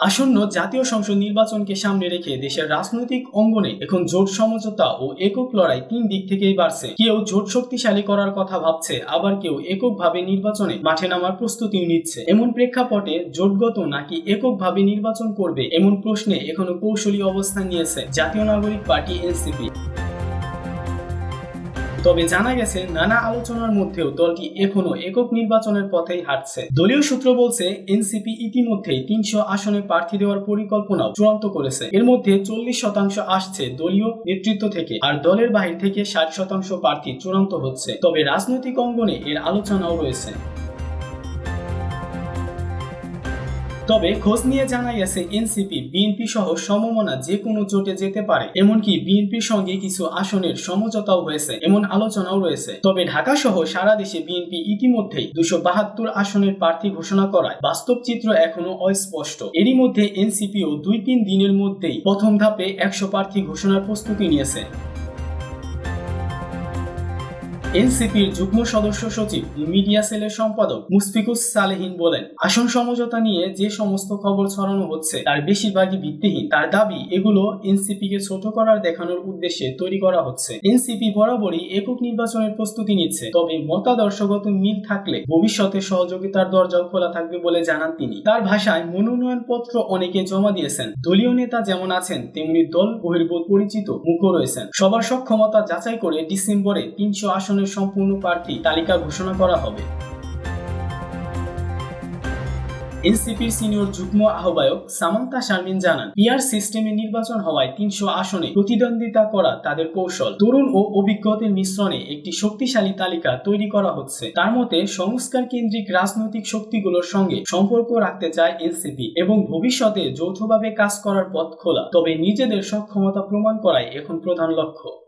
আসন্ন জাতীয় সংসদ নির্বাচনকে সামনে রেখে দেশের রাজনৈতিক অঙ্গনে এখন জোট সমঝোতা ও একক লড়াই তিন দিক থেকেই বাড়ছে। কেউ জোট শক্তিশালী করার কথা ভাবছে, আবার কেউ এককভাবে নির্বাচনে মাঠে নামার প্রস্তুতি নিচ্ছে। এমন প্রেক্ষাপটে জোটগত নাকি এককভাবে নির্বাচন করবে এমন প্রশ্নে এখনও কৌশলী অবস্থান নিয়েছে জাতীয় নাগরিক পার্টি এনসিপি। তবে জানা গেছে, নানা আলোচনার মধ্যেও দলটি এখনও একক নির্বাচনের পথেই হাঁটছে। দলীয় সূত্র বলছে, এনসিপি ইতিমধ্যেই তিনশো আসনে প্রার্থী দেওয়ার পরিকল্পনাও চূড়ান্ত করেছে। এর মধ্যে চল্লিশ শতাংশ আসছে দলীয় নেতৃত্ব থেকে, আর দলের বাহির থেকে ষাট শতাংশ প্রার্থী চূড়ান্ত হচ্ছে। তবে রাজনৈতিক অঙ্গনে এর আলোচনাও রয়েছে। তবে খোঁজ নিয়ে জানা গেছে এনসিপি, বিএনপি সহ সমমনা যে কোনো জোটে যেতে পারে। এমনকি বিএনপির সঙ্গে কিছু আসনের সমঝোতাও হয়েছে, এমন আলোচনাও রয়েছে। তবে ঢাকা সহ সারা দেশে বিএনপি ইতিমধ্যেই দুশো বাহাত্তর আসনের প্রার্থী ঘোষণা করায়। বাস্তব চিত্র এখনও অস্পষ্ট। এরই মধ্যে এনসিপিও দুই তিন দিনের মধ্যেই প্রথম ধাপে একশো প্রার্থী ঘোষণার প্রস্তুতি নিয়েছে। এনসিপির যুগ্ম সদস্য সচিব, মিডিয়া সেলের সম্পাদক মুসফিকুস সালেহিন বলেন, আসন সমঝোতা নিয়ে যে সমস্ত খবর ছড়ানো হচ্ছে, তার বেশিরভাগই ভিত্তিহীন। তার দাবি, এগুলো এনসিপি কে ছোট করার দেখানোর উদ্দেশ্যে তৈরি করা হচ্ছে। এনসিপি বরাবরই একক নির্বাচনের প্রস্তুতি নিচ্ছে, তবে মতাদর্শগত মিল থাকলে ভবিষ্যতে সহযোগিতার দরজাও খোলা থাকবে বলে জানান তিনি। তার ভাষায় মনোনয়ন পত্র অনেকে জমা দিয়েছেন। দলীয় নেতা যেমন আছেন, তেমনি দল বহির্ভূত পরিচিত মুখও রয়েছেন। সবার সক্ষমতা যাচাই করে ডিসেম্বরে তিনশো আসনের সম্পূর্ণ প্রার্থী তালিকা ঘোষণা করা হবে। এনসিপির সিনিয়র যুগ্ম আহ্বায়ক সামান্তা শারমিন জানান, পিআর সিস্টেমে নির্বাচন হওয়ায় তিনশো আসনে প্রতিদ্বন্দ্বিতা করা তাদের কৌশল। তরুণ ও অভিজ্ঞদের মিশ্রণে একটি শক্তিশালী তালিকা তৈরি করা হচ্ছে। তার মতে সংস্কার কেন্দ্রিক রাজনৈতিক শক্তিগুলোর সঙ্গে সম্পর্ক রাখতে চায় এনসিপি এবং ভবিষ্যতে যৌথভাবে কাজ করার পথ খোলা। তবে নিজেদের সক্ষমতা প্রমাণ করাই এখন প্রধান লক্ষ্য।